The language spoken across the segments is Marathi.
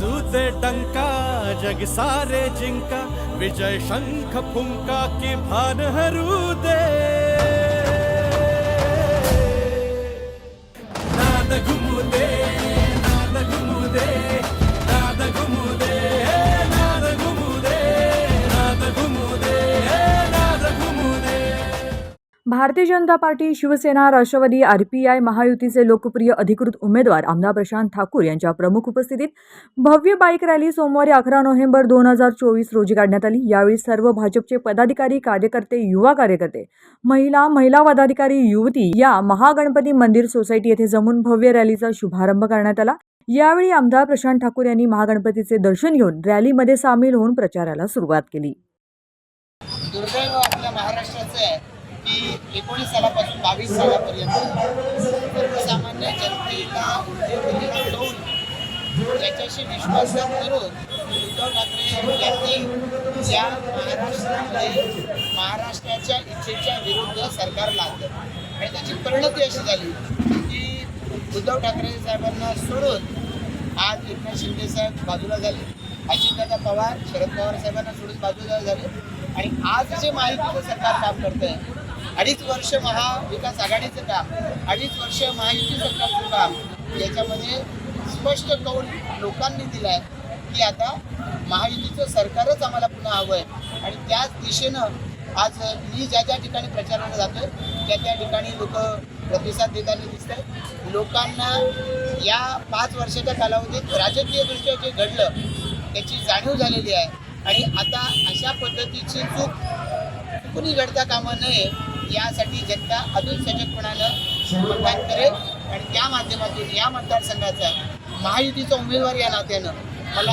वाजू टंका डंका जग सारे जिंका विजय शंख फुंका की भान हरू दे भारतीय जनता पार्टी शिवसेना राष्ट्रवादी आरपीआय महायुतीचे लोकप्रिय अधिकृत उमेदवार आमदार प्रशांत ठाकूर यांच्या प्रमुख उपस्थितीत भव्य बाईक रॅली सोमवारी अकरा नोव्हेंबर दोन हजार चोवीस रोजी काढण्यात आली. यावेळी सर्व भाजपचे पदाधिकारी कार्यकर्ते युवा कार्यकर्ते महिला महिला पदाधिकारी युवती या महागणपती मंदिर सोसायटी येथे जमून भव्य रॅलीचा शुभारंभ करण्यात आला. यावेळी आमदार प्रशांत ठाकूर यांनी महागणपतीचे दर्शन घेऊन रॅलीमध्ये सामील होऊन प्रचाराला सुरुवात केली. दुर्दैव आपल्या महाराष्ट्राचे आहे. की एकोणीस सालापासून बावीस सालापर्यंत सर्वसामान्य जनतेला त्याच्याशी दिलेला विश्वासघात करून उद्धव ठाकरे यांनी या महाराष्ट्रामध्ये महाराष्ट्राच्या इच्छेच्या विरुद्ध सरकार लागलं आणि त्याची परिणती अशी झाली की उद्धव ठाकरे साहेबांना सोडून आज एकनाथ शिंदे साहेब बाजूला झाले. अजितदादा पवार शरद पवार साहेबांना सोडून बाजूला झाले. आणि आज जे माहितीचं सरकार काम करतंय अडीच वर्ष महाविकास आघाडीचं काम अडीच वर्ष महायुती सरकारचं काम याच्यामध्ये स्पष्ट कौल लोकांनी दिलाय की आता महायुतीचं सरकारच आम्हाला पुन्हा हवं आहे आणि त्याच दिशेनं आज मी ज्या ज्या ठिकाणी प्रचाराला जातोय त्या त्या ठिकाणी लोक प्रतिसाद देताना दिसत आहेत लोकांना या पाच वर्षाच्या कालावधीत राजकीयदृष्ट्या जे घडलं त्याची जाणीव झालेली आहे. आणि आता अशा पद्धतीची चूक कुणी घडता कामा नये यासाठी जनता अजून सजगपणानं मतदान करेल आणि त्या माध्यमातून या मतदारसंघाचा महायुतीचा उमेदवार या नात्यानं मला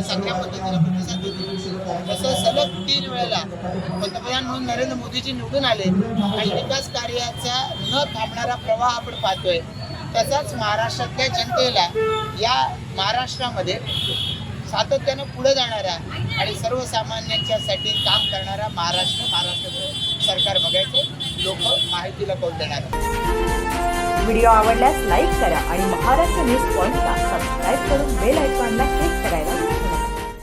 चांगल्या प्रतिसाद देतील. तसं सलग तीन वेळेला पंतप्रधान म्हणून नरेंद्र मोदीजी निवडून आले आणि विकास कार्याचा न थांबणारा प्रवाह आपण पाहतोय. तसाच महाराष्ट्रातल्या जनतेला या महाराष्ट्रामध्ये सातत्यानं पुढे जाणारा आणि सर्वसामान्यांच्यासाठी काम करणारा महाराष्ट्र महाराष्ट्र. सरकार बघायचं लोक माहितीला कौल देणार व्हिडिओ आवडल्यास लाईक करा आणि महाराष्ट्र न्यूज पॉईंटला सबस्क्राईब करून बेल आयकॉनला